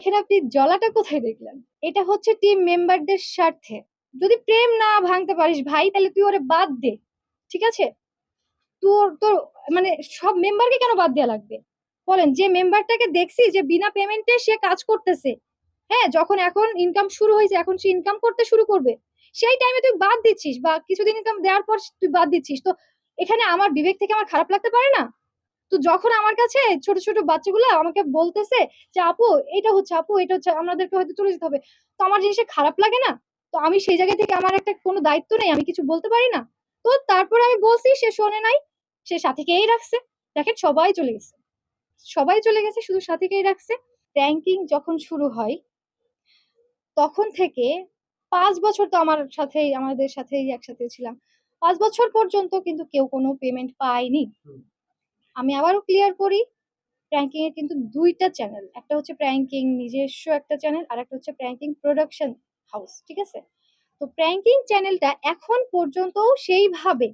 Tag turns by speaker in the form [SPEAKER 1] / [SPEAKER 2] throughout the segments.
[SPEAKER 1] এখানে আপনি জলাটা কোথায় দেখলেন? এটা হচ্ছে টিম মেম্বারদের স্বার্থে। যদি প্রেম না ভাঙতে পারিস ভাই, তাহলে তুই ওরে বাদ দে। ঠিক আছে? তোর তোর মানে সব মেম্বারকে কেন বাদ দেওয়া লাগবে? বলেন, যে মেম্বারটাকে দেখছি যে বিনা পেমেন্টে সে কাজ করতেছে। হ্যাঁ? যখন এখন ইনকাম শুরু হয়েছে, এখন সে ইনকাম করতে শুরু করবে। সেই টাইমে তুই বাদ দিচ্ছিস বা কিছুদিন ইনকাম দেওয়ার পর তুই বাদ দিচ্ছিস। তো এখানে আমার বিবেক থেকে আমার খারাপ লাগতে পারে না? তো যখন আমার কাছে ছোট, ছোট বাচ্চাগুলা আমাকে বলতেছে যে, "আপু এটা হচ্ছে, আপু এটা হচ্ছে, আমাদেরকে হয়তো চলে যেতে হবে।" তো আমার জিনিসটা খারাপ লাগে না? তো আমি সেই জায়গা থেকে আমার একটা কোনো দায়িত্ব নেই, আমি কিছু বলতে পারি না? তো তারপরে আমি বলছি, সে শোনে নাই। সে সাথীকেই রাখছে। দেখেন সবাই চলে গেছে। সবাই চলে গেছে শুধু সাথীকেই রাখছে। র‍্যাংকিং যখন শুরু হয় তখন থেকে পাঁচ বছর তো আমার সাথেই আমাদের সাথেই একসাথে ছিলাম। পাঁচ বছর পর্যন্ত কিন্তু কেউ কোনো পেমেন্ট পায়নি। আমি আবারও ক্লিয়ার করি, প্র্যাঙ্কিং এর কিন্তু দুইটা চ্যানেল। একটা হচ্ছে প্র্যাঙ্কিং নিজস্ব একটা চ্যানেল, আর একটা হচ্ছে প্র্যাঙ্কিং প্রোডাকশন হাউস। ঠিক আছে? তো প্র্যাঙ্কিং চ্যানেলটা এখন পর্যন্ত সেইভাবে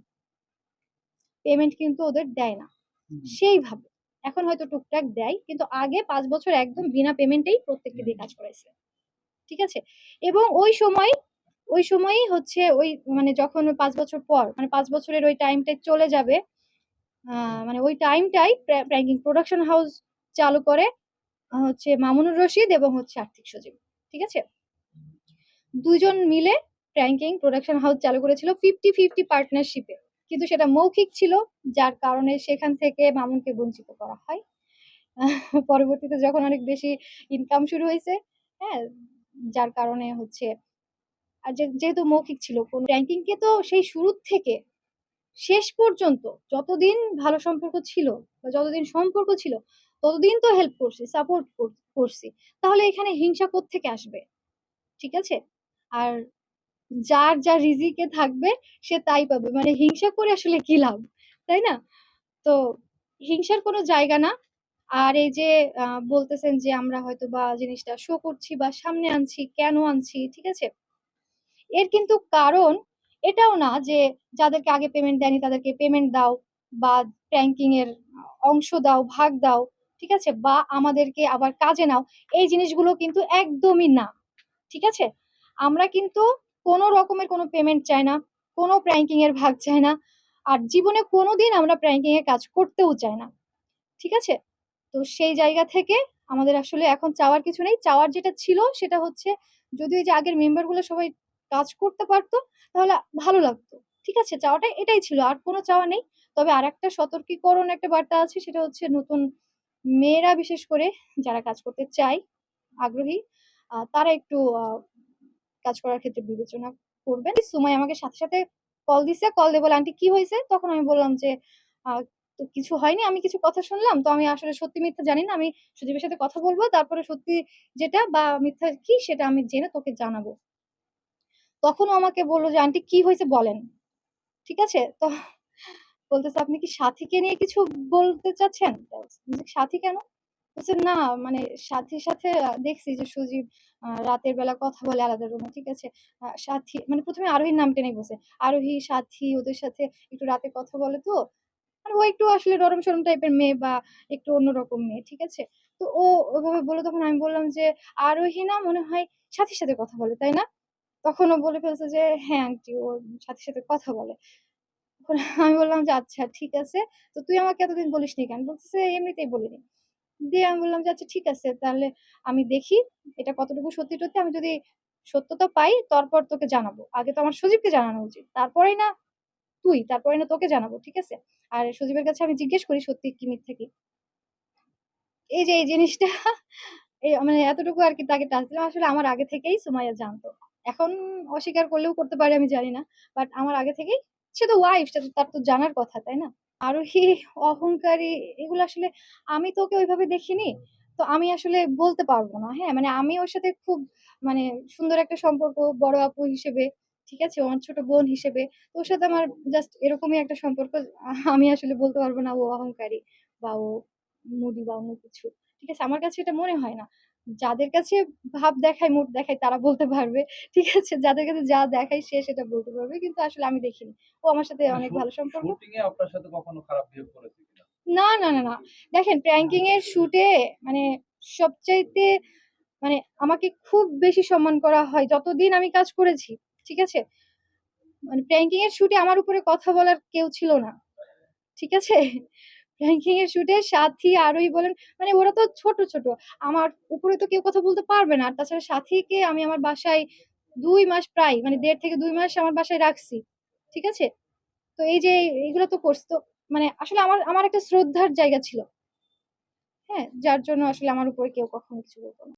[SPEAKER 1] পেমেন্ট কিন্তু ওদের দেয় না। সেইভাবে। এখন হয়তো টুকটাক দেয়। কিন্তু আগে পাঁচ বছর একদম বিনা পেমেন্টেই প্রত্যেককে দিয়ে কাজ করাইছে। ঠিক আছে? এবং ওই সময় ওই সময়ই হচ্ছে ওই মানে যখন পাঁচ বছর পর মানে পাঁচ বছরের ওই টাইমটায় চলে যাবে, মানে ওই টাইমটাই প্র্যা প্র্যাঙ্কিং প্রোডাকশন হাউস চালু করে হচ্ছে মামুনুর রশিদ এবং হচ্ছে আর্থিক সচিব। ঠিক আছে? ২ জন মিলে প্র্যাঙ্কিং প্রোডাকশন হাউস চালু করেছিল ফিফটি ফিফটি পার্টনারশিপে কিন্তু সেটা মৌখিক ছিল, যার কারণে সেখান থেকে মামুনকে বঞ্চিত করা হয়। পরবর্তীতে যখন অনেক বেশি ইনকাম শুরু হয়েছে হ্যাঁ? যার কারণে হচ্ছে, আর যেহেতু মৌখিক ছিল, কোন র‍্যাংকিং কে তো সেই শুরুর থেকে শেষ পর্যন্ত যতদিন ভালো সম্পর্ক ছিল বা যতদিন সম্পর্ক ছিল ততদিন তো হেল্প করছি, সাপোর্ট কর করছি। তাহলে এখানে হিংসা কোত্থেকে আসবে? ঠিক আছে? আর যার যা রিজিকে থাকবে সে তাই পাবে। মানে হিংসা করে আসলে কি লাভ? তাই না? তো হিংসার কোনো জায়গা না। আর এই যে বলতেছেন যে আমরা হয়তো বা জিনিসটা শো করছি বা সামনে আনছি, কেন আনছি? ঠিক আছে? এর কিন্তু কারণ এটাও না যে যাদেরকে আগে পেমেন্ট দেয়নি তাদেরকে পেমেন্ট দাও বা প্র্যাঙ্কিং এর অংশ দাও, ভাগ দাও। ঠিক আছে? বা আমাদেরকে আবার কাজে নাও। এই জিনিসগুলো কিন্তু একদমই না। ঠিক আছে? আমরা কিন্তু কোন রকমের কোনো পেমেন্ট চাই না। কোনো প্র্যাঙ্কিং এর ভাগ চাই না। আর জীবনে কোনো দিন আমরা প্র্যাঙ্কিং এর কাজ করতেও চাই না। ঠিক আছে? তো সেই জায়গা থেকে আমাদের আসলে এখন চাওয়ার কিছু নেই। চাওয়ার যেটা ছিল সেটা হচ্ছে যদি ওই যে আগের মেম্বারগুলো সবাই কাজ করতে পারতো তাহলে ভালো লাগতো। ঠিক আছে? চাওয়াটা এটাই ছিল। আর কোনো চাওয়া নেই। তবে আর একটা সতর্কীকরণ একটা বার্তা আছে সেটা হচ্ছে নতুন মেয়েরা বিশেষ করে যারা কাজ করতে চায়, আগ্রহী তারা একটু কাজ করার ক্ষেত্রে বিবেচনা করবেন। সুমাইয়া আমাকে সাথে, সাথে কল দিছে। কল দিয়ে বলে, "আন্টি কি হয়েছে তখন আমি বললাম যে, তো কিছু হয়নি। আমি কিছু কথা শুনলাম। তো আমি আসলে সত্যি মিথ্যা জানি না। আমি সজীবের সাথে কথা বলব তারপরে সত্যি যেটা বা মিথ্যা কি সেটা আমি জেনে তোকে জানাব।" তখন ও আমাকে বলল যে, "আন্টি কি হয়েছে বলেন।" ঠিক আছে? তো বলতেছে, "আপনি কি সাথীকে নিয়ে কিছু বলতে চাচ্ছেন?" "সাথী কেন?" বলছে, "না মানে সাথীর সাথে দেখছি যে সজীব রাতের বেলা কথা বলে আলাদা রুমে। ঠিক আছে? সাথী" মানে প্রথমে আরোহীর নাম টেনেই বলছে। "আরোহী, সাথী ওদের সাথে একটু রাতে কথা বলে তো।" মানে ও একটু আসলে নরম-সরম টাইপের মেয়ে বা একটু অন্যরকম মেয়ে। ঠিক আছে? তো ও ওইভাবে বলল তখন আমি বললাম যে, "আরোহী না মনে হয় সাথীর সাথে কথা বলে, তাই না?" তখন ও বলে ফেলছে যে, "হ্যাঁ আন্টি ওর সাথে সাথে কথা বলে।" আমি বললাম যে, "আচ্ছা ঠিক আছে। তো তুই আমাকে এতদিন বলিসনি কেন?" বলতেছে, "এমনিতেই বলিনি।" দিয়ে আমি বললাম যে, "আচ্ছা ঠিক আছে। তাহলে আমি দেখি এটা কতটুকু সত্যি-টত্যি। আমি যদি সত্যতা পাই তারপর তোকে জানাব। আগে তো আমার সজীবকে জানানো উচিত। তারপরেই না তুই, তারপরে না তোকে জানাব। ঠিক আছে? আর সজীবের কাছে আমি জিজ্ঞেস করি সত্যি কি মিথ্যা কি।" এই যে এই জিনিসটা এই মানে এতটুকু আর কি তাকে টাচ দিলাম। আসলে আমার আগে থেকেই সুমাইয়া জানতো। এখন অস্বীকার করলেও করতে পারে আমি জানি না। বাট আমার আগে থেকেই সে তো ওয়াইফ সে তার তো জানার কথা, তাই না? আরোহী অহংকারী এগুলো আসলে আমি তো ওকে ওইভাবে দেখিনি। তো আমি আসলে বলতে পারব না। হ্যাঁ? মানে আমি ওর সাথে খুব মানে সুন্দর একটা সম্পর্ক বড় আপু হিসেবে, ঠিক আছে? আমার ছোট বোন হিসেবে। ওর সাথে আমার জাস্ট এরকমই একটা সম্পর্ক। আমি আসলে বলতে পারব না ও অহংকারী বা ও মুডি বা অন্য কিছু। ঠিক আছে? আমার কাছে এটা মনে হয় না। যাদের কাছে ভাব দেখায় মুড দেখায় তারা বলতে পারবে। ঠিক আছে? যাদের কাছে যা দেখায় সে সেটা বলতে পারবে। কিন্তু আসলে আমি দেখিনি। ও আমার সাথে
[SPEAKER 2] মানে
[SPEAKER 1] অনেক ভালো সম্পর্ক।
[SPEAKER 2] আপনার সাথে কখনো খারাপ বিহেভ করেছে
[SPEAKER 1] না, না, না, না। দেখেন প্র্যাঙ্কিং এর শুটে মানে সবচাইতে মানে আমাকে খুব বেশি সম্মান করা হয় যতদিন আমি কাজ করেছি ঠিক আছে মানে প্র্যাঙ্কিং এর শুটে আমার উপরে কথা বলার কেউ ছিল না ঠিক আছে প্র্যাঙ্কিং এর শুটে সাথী আরোই বলেন মানে ওরা তো ছোট ছোট। আমার উপরে তো কেউ কথা বলতে পারবে না। আর তাছাড়া সাথীকে আমি আমার বাসায় দুই মাস প্রায় মানে দেড় থেকে দুই মাস আমার বাসায় রাখছি। ঠিক আছে? তো এই যে এগুলো তো করছি তো মানে আসলে আমার আমার একটা শ্রদ্ধার জায়গা ছিল। হ্যাঁ? যার জন্য আসলে আমার উপরে কেউ কখনো কিছু বলতো না।